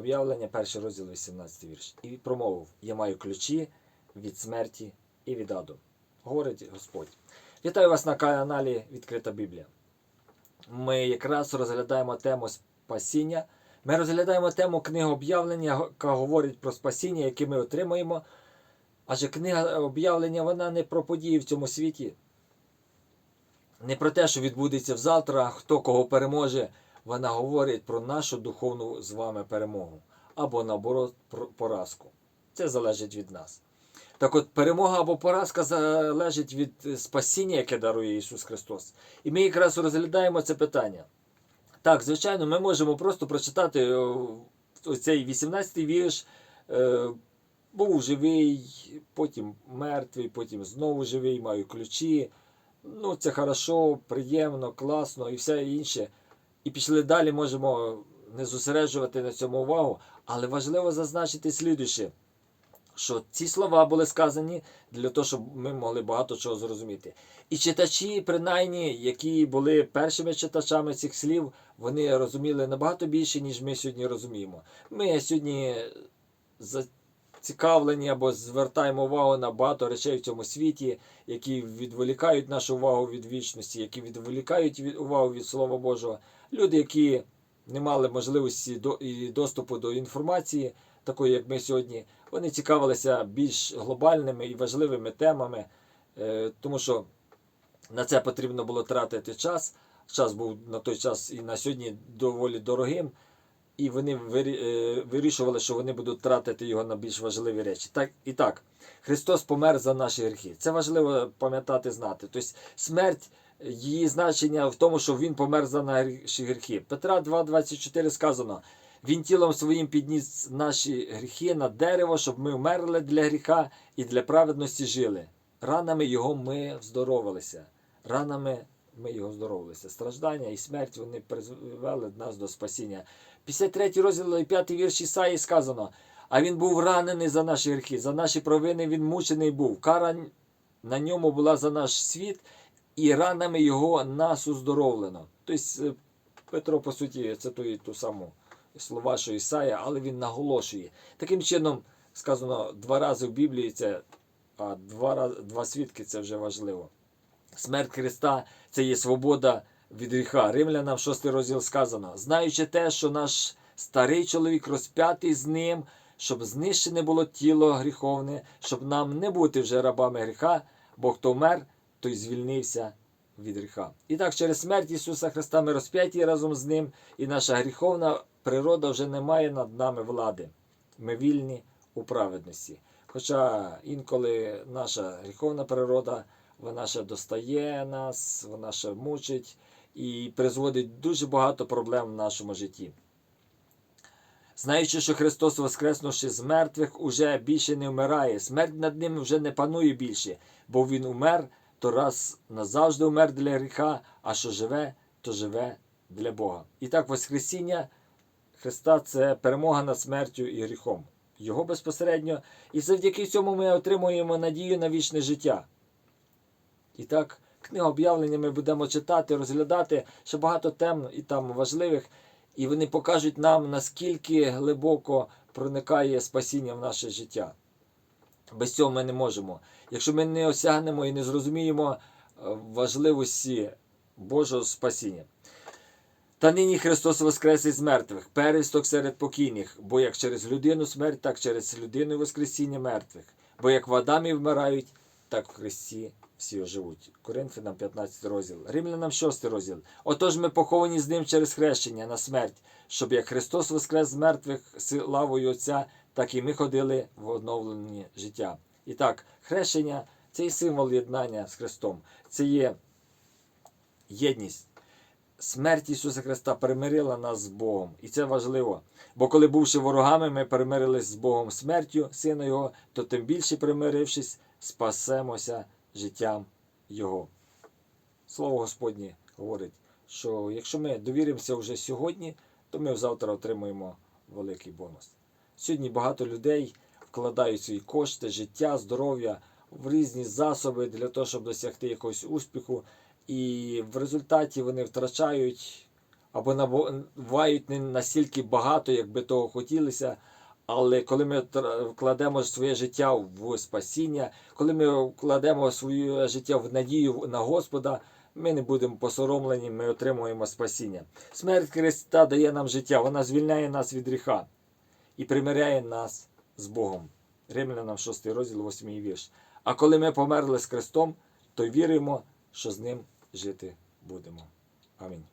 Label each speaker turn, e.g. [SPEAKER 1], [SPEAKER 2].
[SPEAKER 1] Об'явлення, перший розділ, 18 вірш. І промовив: Я маю ключі від смерті і від аду. Говорить Господь. Вітаю вас на каналі Відкрита Біблія. Ми якраз розглядаємо тему спасіння. Ми розглядаємо тему книги об'явлення, яка говорить про спасіння, яке ми отримуємо. Адже книга об'явлення вона не про події в цьому світі, не про те, що відбудеться завтра, хто кого переможе. Вона говорить про нашу духовну з вами перемогу або наоборот про поразку. Це залежить від нас. Так от перемога або поразка залежить від спасіння, яке дарує Ісус Христос. І ми якраз розглядаємо це питання. Так, звичайно, ми можемо просто прочитати оцей 18-й вірш. Е, був живий, потім мертвий, потім знову живий, маю ключі. Ну, це хорошо, приємно, класно і все інше. І пішли далі, можемо не зосереджувати на цьому увагу, але важливо зазначити слідуще, що ці слова були сказані для того, щоб ми могли багато чого зрозуміти. І читачі, принаймні, які були першими читачами цих слів, вони розуміли набагато більше, ніж ми сьогодні розуміємо. Ми сьогодні зацікавлені або звертаємо увагу на багато речей в цьому світі, які відволікають нашу увагу від вічності, які відволікають від увагу від Слова Божого. Люди, які не мали можливості до і доступу до інформації, такої як ми сьогодні, вони цікавилися більш глобальними і важливими темами, е, тому що на це потрібно було тратити час. Час був на той час і на сьогодні доволі дорогим. І вони е, вирішували, що вони будуть тратити його на більш важливі речі. Так і так, Христос помер за наші гріхи. Це важливо пам'ятати, знати. Тобто смерть, її значення в тому, що Він помер за наші гріхи. Петра 2,24 сказано: Він тілом своїм підніс наші гріхи на дерево, щоб ми вмерли для гріха і для праведності жили. Ранами Його ми вздоровилися. Ранами ми його здоровилися. Страждання і смерть вони призвели нас до спасіння. 53 розділ і 5 вірш Ісаї сказано: А він був ранений за наші гріхи, за наші провини він мучений був. Кара на ньому була за наш світ, і ранами його нас уздоровлено. Тобто е, Петро, по суті, цитує ту саму слова, що Ісая, але він наголошує. Таким чином, сказано два рази в Біблії, це, а два, два свідки це вже важливо. Смерть Христа це є свобода від гріха. Римлянам 6 розділ сказано, знаючи те, що наш старий чоловік розп'ятий з ним, щоб знищене було тіло гріховне, щоб нам не бути вже рабами гріха, бо хто вмер, той звільнився від гріха. І так, через смерть Ісуса Христа ми розп'яті разом з Ним, і наша гріховна природа вже не має над нами влади. Ми вільні у праведності. Хоча інколи наша гріховна природа вона ще достає нас, вона ще мучить і призводить дуже багато проблем в нашому житті. Знаючи, що Христос, воскреснувши з мертвих, уже більше не вмирає, смерть над ним вже не панує більше, бо Він умер, то раз назавжди умер для гріха, а що живе, то живе для Бога. І так, Воскресіння Христа це перемога над смертю і гріхом. Його безпосередньо, і завдяки цьому ми отримуємо надію на вічне життя. І так, книга об'явлення ми будемо читати, розглядати ще багато тем і там важливих, і вони покажуть нам, наскільки глибоко проникає спасіння в наше життя. Без цього ми не можемо. Якщо ми не осягнемо і не зрозуміємо е, важливості Божого спасіння. Та нині Христос воскрес із мертвих, пересток серед покійних, бо як через людину смерть, так через людину воскресіння мертвих. Бо як в Адамі вмирають, так в Христі всі оживуть. Коринфянам 15 розділ. Римлянам 6 розділ. Отож ми поховані з ним через хрещення на смерть, щоб як Христос воскрес з мертвих славою Отця, так і ми ходили в оновленні життя. І так, хрещення це і символ єднання з Христом. Це є єдність. Смерть Ісуса Христа примирила нас з Богом. І це важливо. Бо коли, бувши ворогами, ми примирились з Богом смертю Сина Його, то тим більше примирившись, спасемося життям Його. Слово Господнє говорить, що якщо ми довіримося вже сьогодні, то ми завтра отримаємо великий бонус. Сьогодні багато людей вкладають свої кошти, життя, здоров'я в різні засоби для того, щоб досягти якогось успіху. І в результаті вони втрачають або набувають не настільки багато, як би того хотілося. Але коли ми вкладемо своє життя в спасіння, коли ми вкладемо своє життя в надію на Господа, ми не будемо посоромлені, ми отримуємо спасіння. Смерть Христа дає нам життя, вона звільняє нас від гріха і примиряє нас з Богом. Римлянам 6 розділ, 8 вірш. А коли ми померли з Христом, то віримо, що з ним жити будемо. Амінь.